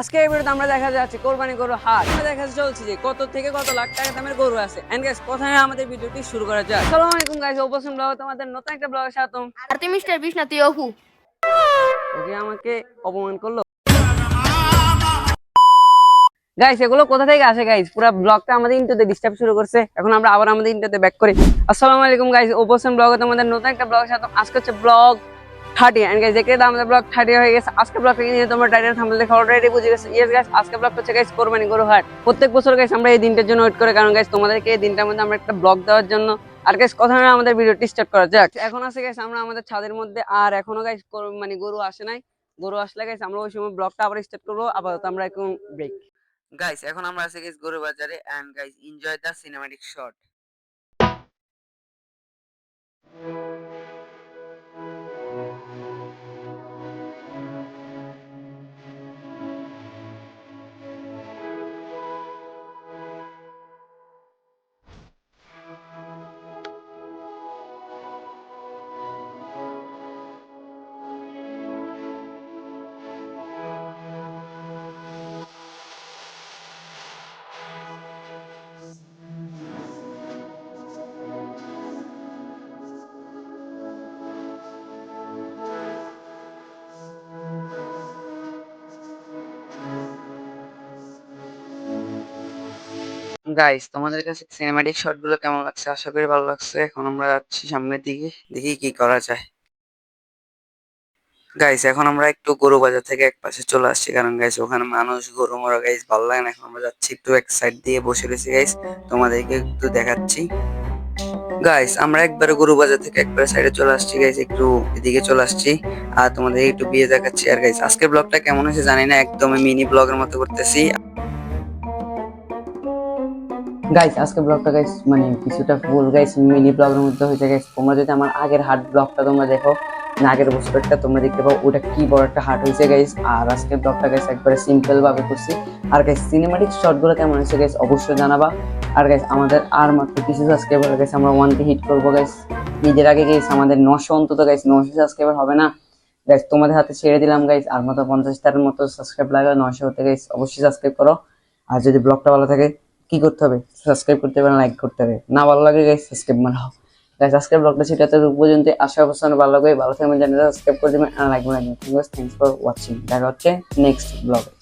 আজকে এই ভিডিওতে আমরা দেখা যাচ্ছে কোরবানি গরু হাট। আমরা দেখা চলছে যে কত থেকে কত লাখ টাকা দামের গরু আছে। এন্ড গাইস প্রথমে আমাদের ভিডিওটি শুরু করা যাক। আসসালামু আলাইকুম গাইস ওপসম ব্লগ তোমাদের নতুন একটা ব্লগে স্বাগতম আর তুই মিস্টার বিষ্ণা তুই অপু ওকে আমাকে অপমান করল? গাইস এগুলো কোথা থেকে আসে গাইস পুরো ব্লগটা আমাদের ইন্টোতে ডিস্টার্ব শুরু করছে। এখন আমরা আবার আমাদের ইন্টোতে ব্যাক করি। আসসালামু আলাইকুম গাইস ওপসম ব্লগে তোমাদের নতুন একটা ব্লগ সাথে আজকে হচ্ছে ব্লগ থার্টি এন্ড গাইস দেখে তো আমাদের ব্লগ থার্টি হয়ে গেছে। আজকে ব্লগ নিয়ে তোমরা টাইটেল থাম্বনেল দেখে অলরেডি বুঝে গেছো। ইয়েস গাইস আজকে ব্লগ হচ্ছে গাইস কোরবানি গরু হাট। প্রত্যেক বছর গাইস আমরা এই দিনটার জন্য ওয়েট করে। কারণ গাইস তোমাদেরকে এই দিনটার মধ্যে আমরা একটা ব্লগ দেওয়ার জন্য। আর গাইস কথা না, আমাদের ভিডিওটি স্টার্ট করা যাক। এখন আছে গাইস আমরা আমাদের ছাদের মধ্যে। আর এখনও গাইস মানে গরু আসে নাই। গরু আসলে গাইস আমরা ওই সময় ব্লগটা আবার স্টার্ট করব। আপাতত আমরা এখন ব্রেক গাইস এখন আমরা আছি গাইস গরু বাজারে and guys enjoy the cinematic shot guys তোমাদের কাছে সিনেমাটিক শটগুলো কেমন লাগছে? আশা করি ভালো লাগছে। এখন আমরা যাচ্ছি সামনের দিকে। দেখি কি করা যায়। গাইস এখন আমরা একটু গরু বাজার থেকে এক পাশে চলে আসছি। কারণ গাইস ওখানে মানুষ গরু মরা গাইস ভালো লাগে না। এখন আমরা যাচ্ছি একটু এক সাইড দিয়ে বসে রয়েছি গাইস তোমাদেরকে একটু দেখাচ্ছি। গাইস আমরা একবারে গরু বাজার থেকে একবারে সাইডে চলে আসছি গাইস একটু এদিকে চলে আসছি। আর তোমাদের একটু বিয়ে দেখাচ্ছি। আর গাইস আজকের ব্লগটা কেমন হয়েছে জানি না। একদমই মিনি ব্লগের মতো করতেছি। গাইস আজকে ব্লগটা গাইস মানে কিছুটা ফুল গাইস মিনি ব্লগের মধ্যে হয়েছে গাইস তোমরা যদি আমার আগের হাট ব্লগটা তোমরা দেখো, না, আগের বছরটা তোমরা দেখতে পাও, ওটা কি বড় একটা হাট হয়েছে গাইস আর আজকের ব্লগটা গাইস একবারে সিম্পলভাবে করছি। আর গাইস সিনেমাটিক শটগুলো কেমন হয়েছে গাইস অবশ্যই জানাবা। আর গাইস আমাদের আর মাত্র কিছু সাবস্ক্রাইবার গাইস আমরা ওয়ান কে হিট করব গাইস ঈদের আগে গাইস আমাদের নশো অন্তত গাইস নশো সাবস্ক্রাইবার হবে না। গাইস তোমাদের হাতে ছেড়ে দিলাম গাইস আর মতো পঞ্চাশটার মতো সাবস্ক্রাইব লাগে নশো হতে গাইস অবশ্যই সাবস্ক্রাইব করো। আর যদি ব্লগটা ভালো থাকে কি করতে হবে? সাবস্ক্রাইব করতে হবে লাইক করতে হবে। না ভালো লাগে গাই সাবস্ক্রাইব মারাও গাইস আজকের ব্লগটা সেটা তো পর্যন্ত। আশা অবস্থান ভালো লাগে ভালো থাকবেন চ্যানেলটা সাবস্ক্রাইব করে দেবেন লাইক করে দেবেন। থ্যাংকস ফর ওয়াচিং দেখা হচ্ছে নেক্সট ব্লগে